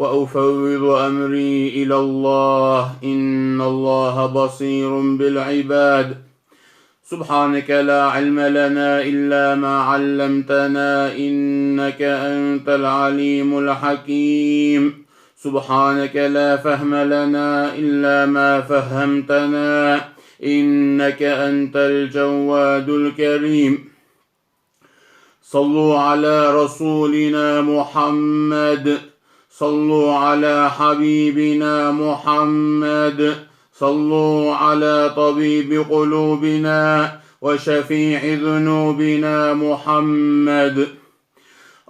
وأفوض أمري إلى الله. إن الله بصير بالعباد. سبحانك لا علم لنا إلا ما علمتنا. إنك أنت العليم الحكيم. سبحانك لا فهم لنا إلا ما فهمتنا. إنك أنت الجواد الكريم. صلوا على رسولنا محمد. صلوا على حبيبنا محمد. صلوا على طبيب قلوبنا وشفيع ذنوبنا محمد.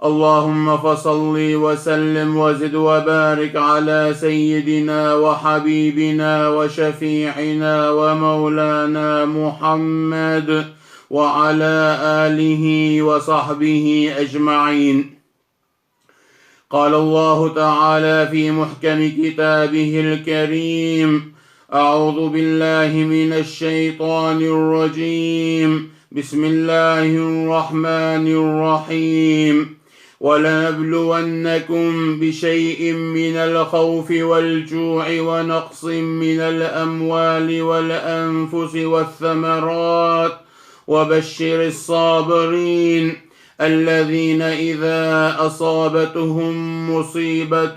اللهم فصل وسلم وزد وبارك على سيدنا وحبيبنا وشفيعنا ومولانا محمد وعلى آله وصحبه أجمعين. قال الله تعالى في محكم كتابه الكريم أعوذ بالله من الشيطان الرجيم. بسم الله الرحمن الرحيم. ولنبلونكم بشيء من الخوف والجوع ونقص من الأموال والأنفس والثمرات. وبشر الصابرين. الذين اذا اصابتهم مصيبه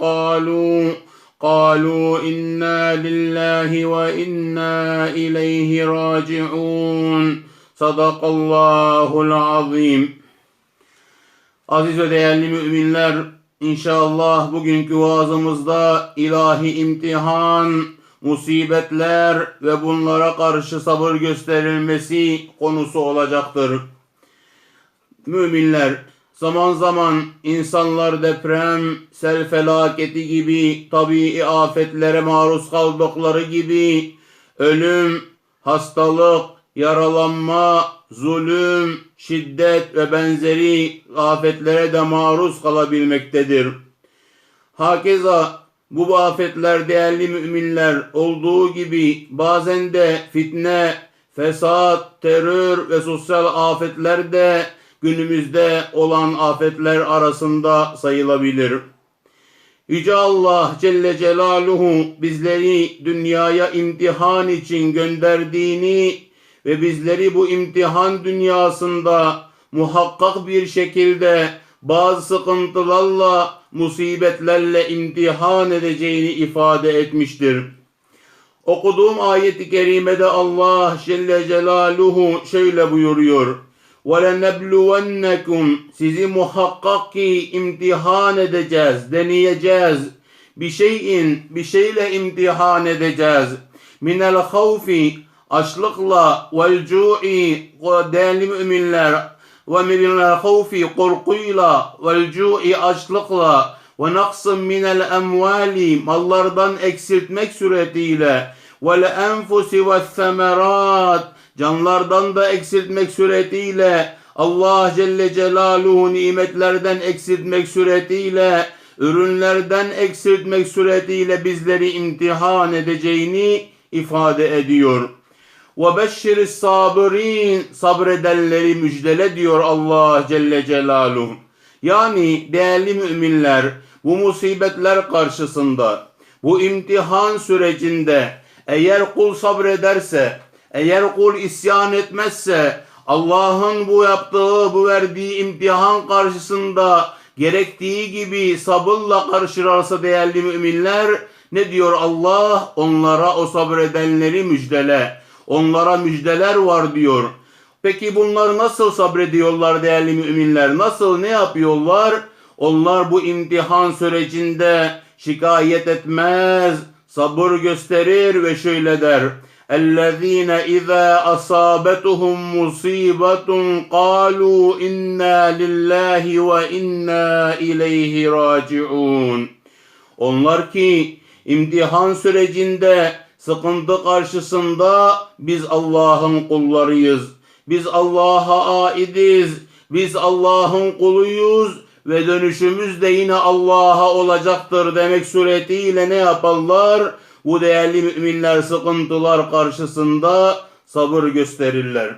قالوا قالوا انا لله وانا اليه راجعون صدق الله العظيم Aziz ve değerli müminler, inşallah bugünkü vaazımızda ilahi imtihan, musibetler ve bunlara karşı sabır gösterilmesi konusu olacaktır. Müminler, zaman zaman insanlar deprem, sel felaketi gibi tabii afetlere maruz kaldıkları gibi ölüm, hastalık, yaralanma, zulüm, şiddet ve benzeri afetlere de maruz kalabilmektedir. Hakeza bu afetler değerli müminler olduğu gibi bazen de fitne, fesat, terör ve sosyal afetler de günümüzde olan afetler arasında sayılabilir. Yüce Allah Celle Celaluhu bizleri dünyaya imtihan için gönderdiğini ve bizleri bu imtihan dünyasında muhakkak bir şekilde bazı sıkıntılarla, musibetlerle imtihan edeceğini ifade etmiştir. Okuduğum ayet-i kerimede Allah Celle Celaluhu şöyle buyuruyor. وَلَنَبْلُوَنَّكُمْ Sizi muhakkak ki imtihan edeceğiz, deneyeceğiz. Bir şeyin, bir şeyle imtihan edeceğiz. Minel havfi açlıkla vel cu'i değerli müminler ve minel havfi korkuyla vel cu'i açlıkla ve naksın minel emvali mallardan eksiltmek suretiyle vel enfusi ve semerat canlardan da eksiltmek suretiyle Allah Celle Celaluhu nimetlerden eksiltmek suretiyle ürünlerden eksiltmek suretiyle bizleri imtihan edeceğini ifade ediyor. Ve beşşiri sabirin sabredenleri müjdele diyor Allah Celle Celaluhu. Yani değerli müminler bu musibetler karşısında bu imtihan sürecinde eğer kul sabrederse eğer kul isyan etmezse Allah'ın bu yaptığı bu verdiği imtihan karşısında gerektiği gibi sabırla karşılarsa değerli müminler ne diyor Allah? Onlara o sabredenleri müjdele. Onlara müjdeler var diyor. Peki bunlar nasıl sabrediyorlar değerli müminler? Nasıl ne yapıyorlar? Onlar bu imtihan sürecinde şikayet etmez, sabır gösterir ve şöyle der. الذين إذا أصابتهم مصيبة قالوا إنا لله وإنا إليه راجعون Onlar ki imtihan sürecinde sıkıntı karşısında biz Allah'ın kullarıyız. Biz Allah'a aidiz. Biz Allah'ın kuluyuz ve dönüşümüz de yine Allah'a olacaktır demek suretiyle ne yaparlar? Bu değerli müminler sıkıntılar karşısında sabır gösterirler.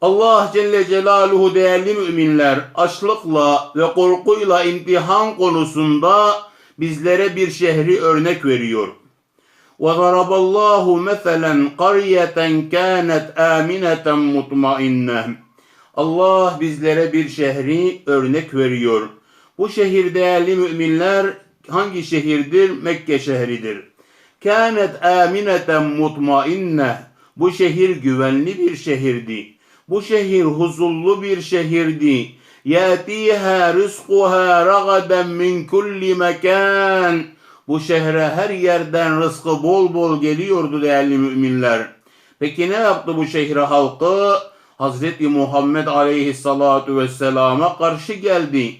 Allah Celle Celaluhu değerli müminler açlıkla ve korkuyla imtihan konusunda bizlere bir şehri örnek veriyor. وَضَرَبَ اللّٰهُ مَثَلًا قَرْيَةً كَانَتْ آمِنَةً مُطْمَئِنَّةً Allah bizlere bir şehri örnek veriyor. Bu şehir değerli müminler hangi şehirdir? Mekke şehridir. Kânet âmineten mutmainne. Bu şehir güvenli bir şehirdi. Bu şehir huzurlu bir şehirdi. Yâtîhâ rizquhâ ragaden min kulli mekân. Bu şehre her yerden rızkı bol bol geliyordu değerli müminler. Peki ne yaptı bu şehre halkı? Hazreti Muhammed aleyhissalatu vesselama karşı geldi.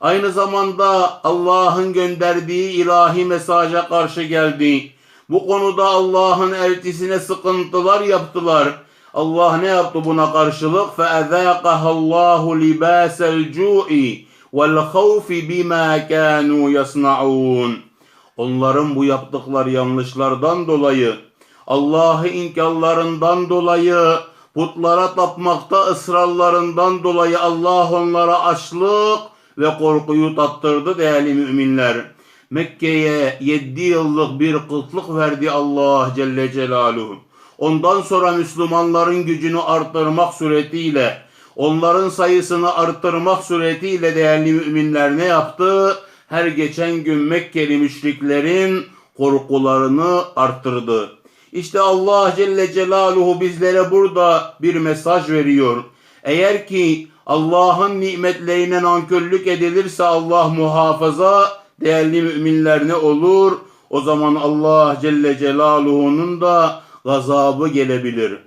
Aynı zamanda Allah'ın gönderdiği ilahi mesaja karşı geldi. Bu konuda Allah'ın elçisine sıkıntılar yaptılar. Allah ne yaptı buna karşılık? فَاَذَاقَهَا اللّٰهُ لِبَاسَ الْجُوءِ وَالْخَوْفِ بِمَا كَانُوا يَصْنَعُونَ Onların bu yaptıkları yanlışlardan dolayı, Allah'ı inkarlarından dolayı, putlara tapmakta ısrarlarından dolayı Allah onlara açlık ve korkuyu tattırdı değerli müminler. Mekke'ye 7 yıllık bir kıtlık verdi Allah Celle Celaluhu. Ondan sonra Müslümanların gücünü arttırmak suretiyle, onların sayısını arttırmak suretiyle değerli müminler ne yaptı? Her geçen gün Mekkeli müşriklerin korkularını arttırdı. İşte Allah Celle Celaluhu bizlere burada bir mesaj veriyor. Eğer ki Allah'ın nimetlerine nankörlük edilirse Allah muhafaza değerli müminler ne olur? O zaman Allah Celle Celaluhu'nun da gazabı gelebilir.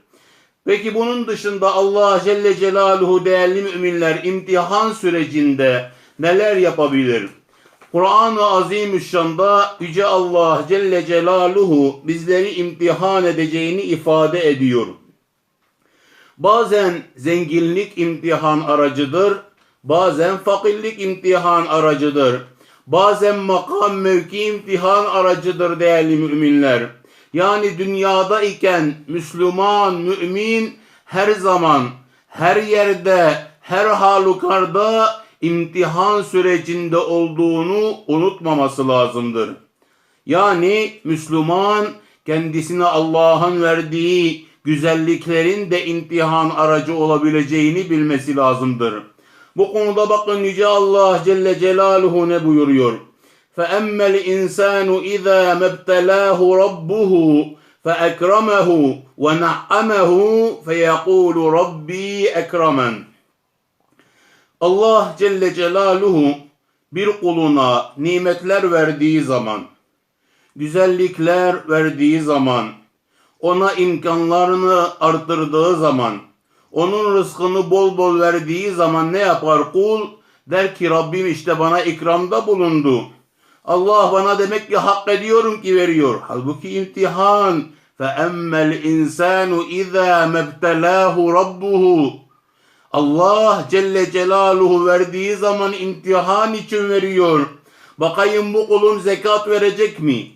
Peki bunun dışında Allah Celle Celaluhu değerli müminler imtihan sürecinde neler yapabilir? Kur'an-ı Azimüşşan'da Yüce Allah Celle Celaluhu bizleri imtihan edeceğini ifade ediyor. Bazen zenginlik imtihan aracıdır, bazen fakirlik imtihan aracıdır, bazen makam mevki imtihan aracıdır değerli müminler. Yani dünyada iken Müslüman, mümin her zaman, her yerde, her halükarda imtihan sürecinde olduğunu unutmaması lazımdır. Yani Müslüman kendisine Allah'ın verdiği güzelliklerin de imtihan aracı olabileceğini bilmesi lazımdır. Bu konuda bakın Yüce Allah Celle Celaluhu ne buyuruyor? فَأَمَّا الْاِنْسَانُ اِذَا مَبْتَلَاهُ رَبُّهُ فَاَكْرَمَهُ وَنَعَّمَهُ فَيَقُولُ رَبِّي اَكْرَمًا Allah Celle Celaluhu bir kuluna nimetler verdiği zaman, güzellikler verdiği zaman, ona imkanlarını arttırdığı zaman, onun rızkını bol bol verdiği zaman ne yapar kul? Der ki Rabbim işte bana ikramda bulundu. Allah bana demek ki hak ediyorum ki veriyor. Halbuki imtihan. فَأَمَّا الْاِنْسَانُ اِذَا مَبْتَلَاهُ رَبُّهُ Allah Celle Celaluhu verdiği zaman imtihan için veriyor. Bakayım bu kulum zekat verecek mi?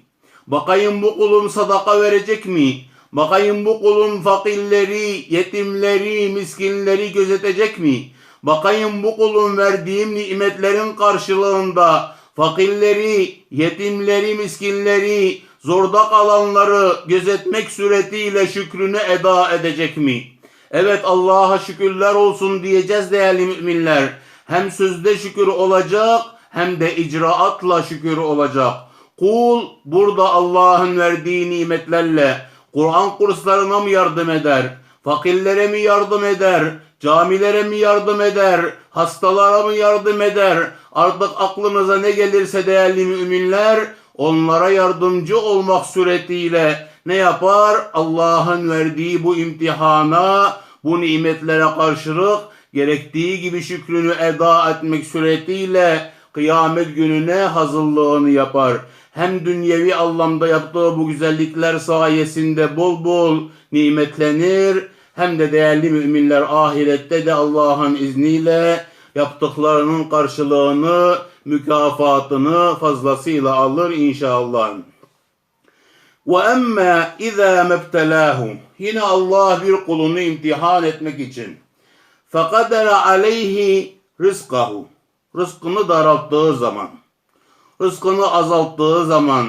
Bakayım bu kulum sadaka verecek mi? Bakayım bu kulum fakirleri, yetimleri, miskinleri gözetecek mi? Bakayım bu kulum verdiğim nimetlerin karşılığında fakirleri, yetimleri, miskinleri, zorda kalanları gözetmek suretiyle şükrünü eda edecek mi? Evet Allah'a şükürler olsun diyeceğiz değerli müminler. Hem sözde şükür olacak hem de icraatla şükür olacak. Kul burada Allah'ın verdiği nimetlerle Kur'an kurslarına mı yardım eder? Fakirlere mi yardım eder? Camilere mi yardım eder? Hastalara mı yardım eder? Artık aklınıza ne gelirse değerli müminler onlara yardımcı olmak suretiyle ne yapar? Allah'ın verdiği bu imtihana, bu nimetlere karşılık gerektiği gibi şükrünü eda etmek suretiyle kıyamet gününe hazırlığını yapar. Hem dünyevi anlamda yaptığı bu güzellikler sayesinde bol bol nimetlenir hem de değerli müminler ahirette de Allah'ın izniyle yaptıklarının karşılığını, mükafatını fazlasıyla alır inşallah. Ve emme izâ mebtelâhu. Yine Allah bir kulunu imtihan etmek için. Fekadere aleyhi rızkahu. Rızkını daralttığı zaman, rızkını azalttığı zaman,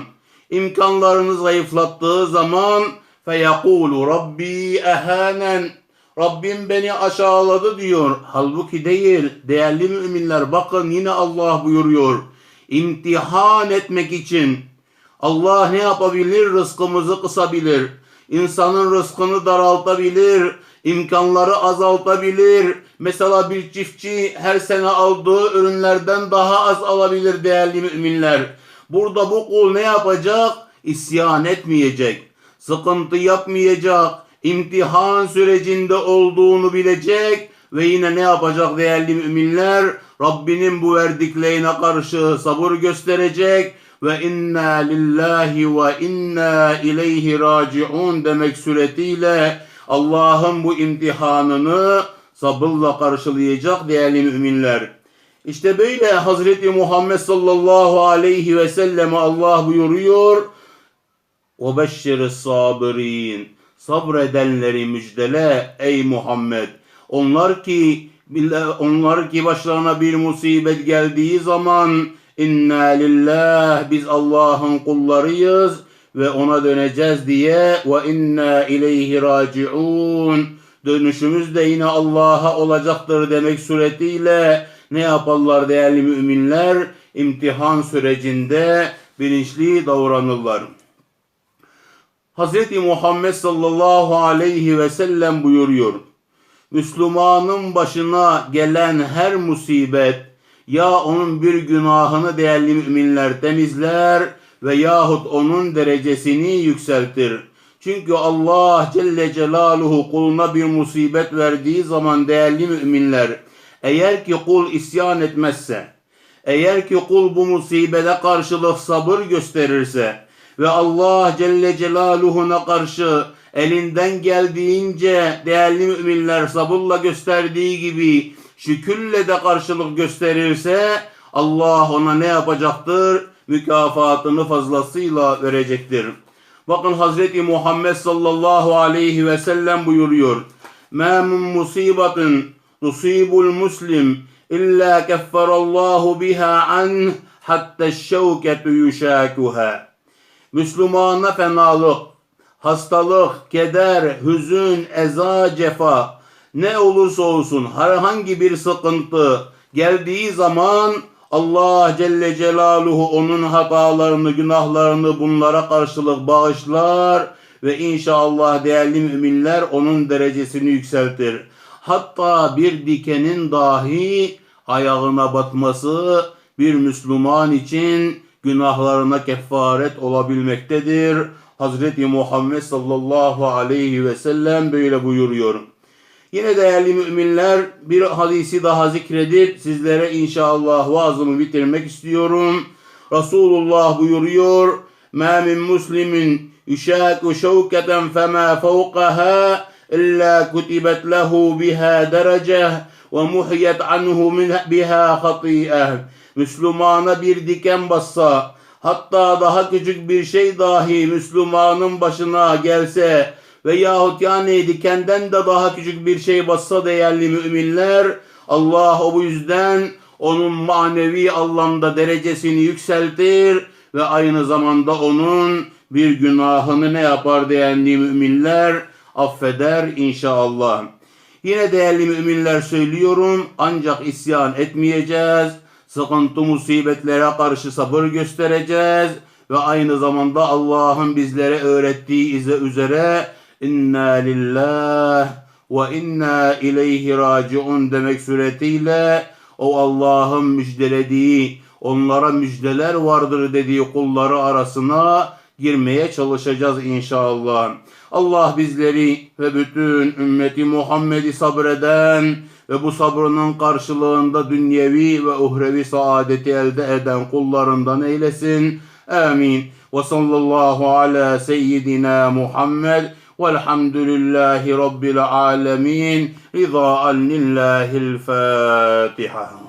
imkanlarını zayıflattığı zaman feyekulu Rabbi ehanen Rabbim beni aşağıladı diyor. Halbuki değil. Değerli müminler bakın yine Allah buyuruyor. İmtihan etmek için Allah ne yapabilir? Rızkımızı kısabilir. İnsanın rızkını daraltabilir. İmkanları azaltabilir. Mesela bir çiftçi her sene aldığı ürünlerden daha az alabilir değerli müminler. Burada bu kul ne yapacak? İsyan etmeyecek. Sıkıntı yapmayacak. imtihan sürecinde olduğunu bilecek ve yine ne yapacak değerli müminler? Rabbinin bu verdiklerine karşı sabır gösterecek ve inna lillahi ve inna ileyhi raciun demek suretiyle Allah'ın bu imtihanını sabırla karşılayacak değerli müminler. İşte böyle Hazreti Muhammed sallallahu aleyhi ve selleme Allah buyuruyor. Beşşiri sabirin. Sabredenleri müjdele ey Muhammed. Onlar ki onlar ki başlarına bir musibet geldiği zaman inna lillah biz Allah'ın kullarıyız ve ona döneceğiz diye ve inna ileyhi raciun dönüşümüz de yine Allah'a olacaktır demek suretiyle ne yaparlar değerli müminler? İmtihan sürecinde bilinçli davranırlar. Hz. Muhammed sallallahu aleyhi ve sellem buyuruyor. Müslümanın başına gelen her musibet ya onun bir günahını değerli müminler temizler ve yahut onun derecesini yükseltir. Çünkü Allah Celle Celaluhu kuluna bir musibet verdiği zaman değerli müminler eğer ki kul isyan etmezse eğer ki kul bu musibete karşılık sabır gösterirse ve Allah Celle Celaluhu'na karşı elinden geldiğince değerli müminler sabırla gösterdiği gibi şükürle de karşılık gösterirse Allah ona ne yapacaktır? Mükafatını fazlasıyla verecektir. Bakın Hazreti Muhammed sallallahu aleyhi ve sellem buyuruyor. Ma min musibatin tusibul muslim illa kefferallahu biha anh hatta şevketu yuşakuha. Müslümana fenalık, hastalık, keder, hüzün, eza, cefa ne olursa olsun herhangi bir sıkıntı geldiği zaman Allah Celle Celaluhu onun hatalarını, günahlarını bunlara karşılık bağışlar ve inşallah değerli müminler onun derecesini yükseltir. Hatta bir dikenin dahi ayağına batması bir Müslüman için günahlarına kefaret olabilmektedir. Hazreti Muhammed sallallahu aleyhi ve sellem böyle buyuruyor. Yine değerli müminler bir hadisi daha zikredip sizlere inşallah vaazımı bitirmek istiyorum. Resulullah buyuruyor. Muslimin yuşaku şevketen fema fevkaha illa kutibet lehu biha derece ve muhiyet anhu min biha hati'eh. Müslümana bir diken bassa hatta daha küçük bir şey dahi Müslümanın başına gelse veyahut yani dikenden de daha küçük bir şey bassa değerli müminler Allah o bu yüzden onun manevi anlamda derecesini yükseltir ve aynı zamanda onun bir günahını ne yapar değerli müminler affeder inşallah. Yine değerli müminler söylüyorum ancak isyan etmeyeceğiz. Sıkıntı musibetlere karşı sabır göstereceğiz ve aynı zamanda Allah'ın bizlere öğrettiği ize üzere inna lillah ve inna ileyhi raciun demek suretiyle o Allah'ın müjdelediği onlara müjdeler vardır dediği kulları arasına girmeye çalışacağız inşallah. Allah bizleri ve bütün ümmeti Muhammed'i sabreden ve bu sabrının karşılığında dünyevi ve uhrevi saadeti elde eden kullarından eylesin. Amin. Ve sallallahu ala seyyidina Muhammed والحمد لله رب العالمين. رضاء لله الفاتحة.